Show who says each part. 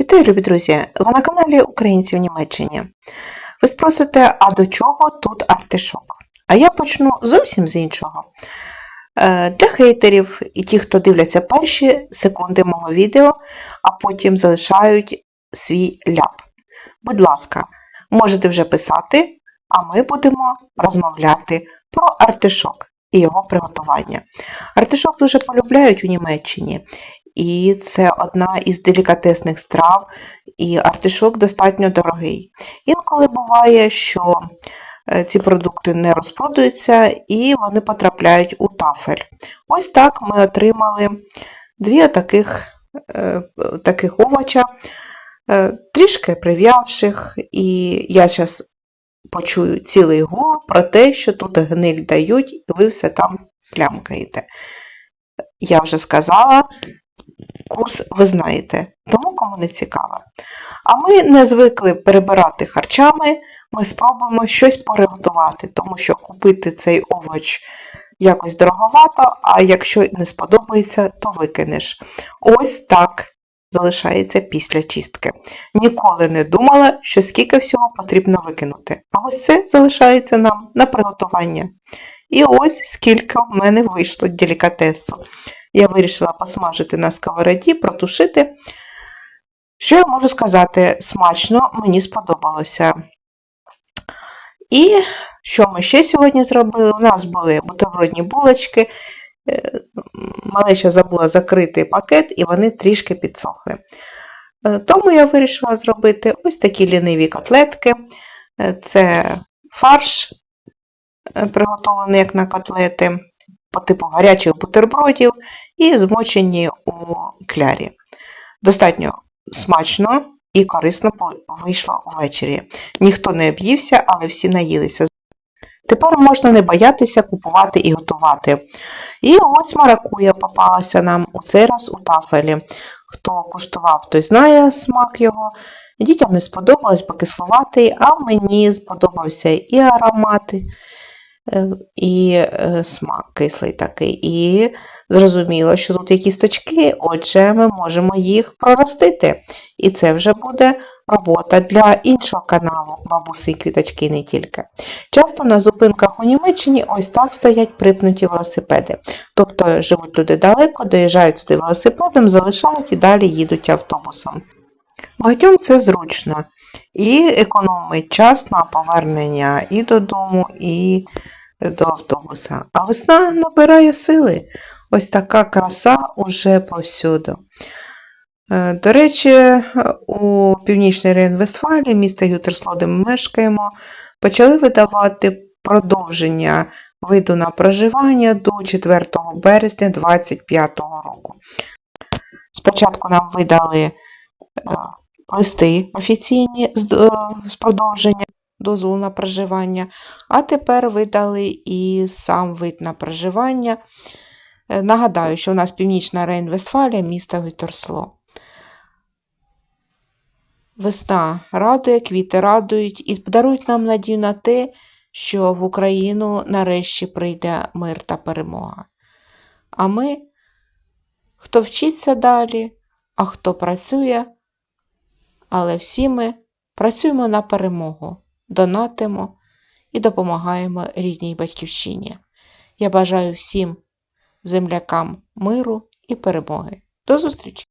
Speaker 1: Вітаю, любі друзі! Ви на каналі Українці в Німеччині. Ви спросите, а до чого тут артишок? А я почну зовсім з іншого. Е, Для хейтерів і ті, хто дивляться перші секунди мого відео, а потім залишають свій ляп. Будь ласка, можете вже писати, а ми будемо розмовляти про артишок і його приготування. Артишок дуже полюбляють у Німеччині, і це одна із делікатесних страв, і артишок достатньо дорогий. Інколи буває, що е, ці продукти не розпродуються і вони потрапляють у тафель. Ось так ми отримали дві таких, е, таких овоча, е, трішки прив'явших, і я зараз почую цілий гул про те, що тут гниль дають, і ви все там плямкаєте. Я вже сказала, курс ви знаєте, тому кому не цікаво. А ми не звикли перебирати харчами, ми спробуємо щось приготувати, тому що купити цей овоч якось дороговато, а якщо не сподобається, то викинеш. Ось так залишається після чистки. Ніколи не думала, що скільки всього потрібно викинути. А ось це залишається нам на приготування. І ось скільки в мене вийшло делікатесу. Я вирішила посмажити на сковороді, протушити. Що я можу сказати? Смачно, мені сподобалося. І що ми ще сьогодні зробили? У нас були бутербродні булочки. Е, Малеча забула закрити пакет, і вони трішки підсохли. Е, Тому я вирішила зробити ось такі ліниві котлетки. Е, Це фарш, приготований як на котлети, по типу гарячих бутербродів, і змочені у клярі. Достатньо смачно і корисно вийшло увечері. Ніхто не об'ївся, але всі наїлися. Тепер можна не боятися купувати і готувати. І ось маракуя попалася нам у цей раз у тафелі. Хто куштував, той знає смак його. Дітям не сподобалось, бо кисловатий, а мені сподобався і аромат, е, і е, смак кислий такий. І зрозуміло, що тут є кісточки, отже, ми можемо їх проростити. І це вже буде робота для іншого каналу бабуси і квіточки не тільки. Часто на зупинках у Німеччині ось так стоять припнуті велосипеди. Тобто живуть люди далеко, доїжджають сюди велосипедом, залишають і далі їдуть автобусом. Багатьом це зручно і економить час на повернення і додому, і до автобуса. А весна набирає сили. Ось така краса уже повсюду. Е, До речі, у північній Рейн-Вестфалії, міста Ютерсло, де ми мешкаємо, почали видавати продовження виду на проживання до 4 березня 2025 року. Спочатку нам видали е, листи офіційні е, з продовження дозволу на проживання, а тепер видали і сам вид на проживання. Е, Нагадаю, що у нас північна Рейн-Вестфалія, місто Вітерсло. Весна радує, квіти радують і дарують нам надію на те, що в Україну нарешті прийде мир та перемога. А ми, хто вчиться далі, а хто працює, але всі ми працюємо на перемогу, донатимо і допомагаємо рідній батьківщині. Я бажаю всім землякам миру і перемоги. До зустрічі!